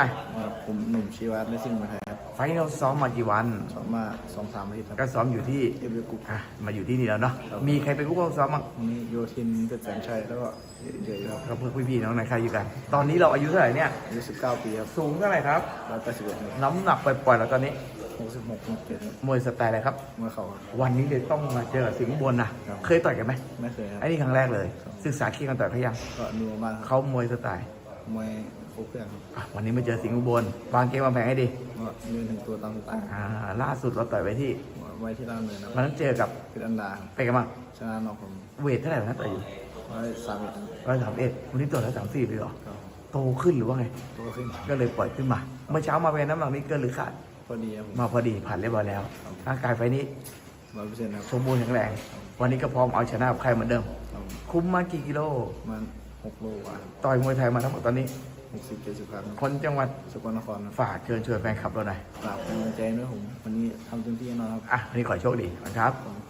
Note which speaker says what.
Speaker 1: อะ
Speaker 2: ครับผมหนุ่มชีวัตและซิ่งมาไทยครับ
Speaker 1: ไฟท์เราซ้อมมากี่วัน
Speaker 2: สอบมาสองสามอาทิตย์ครับ
Speaker 1: ก็ซ้อมอยู่ที่
Speaker 2: เอฟเวอร์กุ๊ก
Speaker 1: อะมาอยู่ที่นี่แล้วเนาะมีใครเป็นผู้ควบซ้อมบ้าง
Speaker 2: วันนี้โยทินเพชรแสนชัยแล้วก็เยอะๆครับ
Speaker 1: ก็เพื่อนพี่ๆน้องในใครอยู่กัน ตอนนี้เราอายุเท่าไหร่เนี่ย
Speaker 2: อายุสิบเก้าปีครับ
Speaker 1: สูงเท่าไหร่ครับ
Speaker 2: ร้อยแปดสิบเอ็ด
Speaker 1: น้ำหนักปล่อยๆแล้วตอนนี้
Speaker 2: หกสิบหกหกเจ็ดครับ
Speaker 1: มวยสไตล์อะไรครับ
Speaker 2: เมื่อเขาครับ
Speaker 1: วันนี้เลยต้องมาเจอกับสิงห์บนนะ
Speaker 2: ครับ
Speaker 1: เคยต่อยกันไหม
Speaker 2: ไม่เคยครับ
Speaker 1: ไอ้นี่ครั้งแรกเลย ศึกษาเคียงกันต่อยเขายัง
Speaker 2: ก็ดูมาบ้างครับ
Speaker 1: เขามวยสไตล์
Speaker 2: มวยครบเครื่องครับ
Speaker 1: อะวันนี้มาเจอสิงห์อุบลวางเกมวางแผนให้ดี
Speaker 2: ก็เดินถึงตัวตามสไตล์
Speaker 1: อ่าล่าสุดเราต่อยไปที่
Speaker 2: ไว้ที่ร้านเลยนะค
Speaker 1: วัน
Speaker 2: รับ
Speaker 1: นั้นเจอกับ
Speaker 2: เป็นอันดาครับ
Speaker 1: ไปกันบ้าง
Speaker 2: ชนะนอกผม
Speaker 1: เวทเท่าไหร่นะต่อยอยู่
Speaker 2: ร้อยสามเอ็ดครับ
Speaker 1: ร้อยสามเอ็ดวันนี้ตัวร้อยสามสี่เลยเหรอ
Speaker 2: ครับ
Speaker 1: โตขึ้นหรือว่าไง
Speaker 2: ตัวขึ้น
Speaker 1: ก็เลยปล่อยขึ้นมา เมื่อเช้ามาเป็นน้ำหนักนี้เกินหรือขาด
Speaker 2: พอดีครับผม
Speaker 1: มาพอดีผ่านเรียบร้อยแล้วร่างกายไฟนี้
Speaker 2: ร้อยเปอร์เซ็นต์ครับ
Speaker 1: สมบูรณ์แข็งแรง วันนี้ก็พร้อมเอาชนะกับใครเหมือนเดิม
Speaker 2: ครับ
Speaker 1: คุ้มมากี่กิโล
Speaker 2: ประมัน หกโลกว่า
Speaker 1: ต่อยมวยไทยมาทั้งหมดตอนนี้
Speaker 2: หกสิบเจ็ดสิบครั้ง
Speaker 1: คนจังหวัด
Speaker 2: สกลนครครับ
Speaker 1: ฝากเชิญชวนแฟนคลับเราหน่อย
Speaker 2: ฝากเป็นกำลังใจด้วยผม วันนี้ทำเต็มที่แน่นอนครับ
Speaker 1: อะวันนี้ขอให้โชคดีนะครับ
Speaker 2: ขอบคุณครับ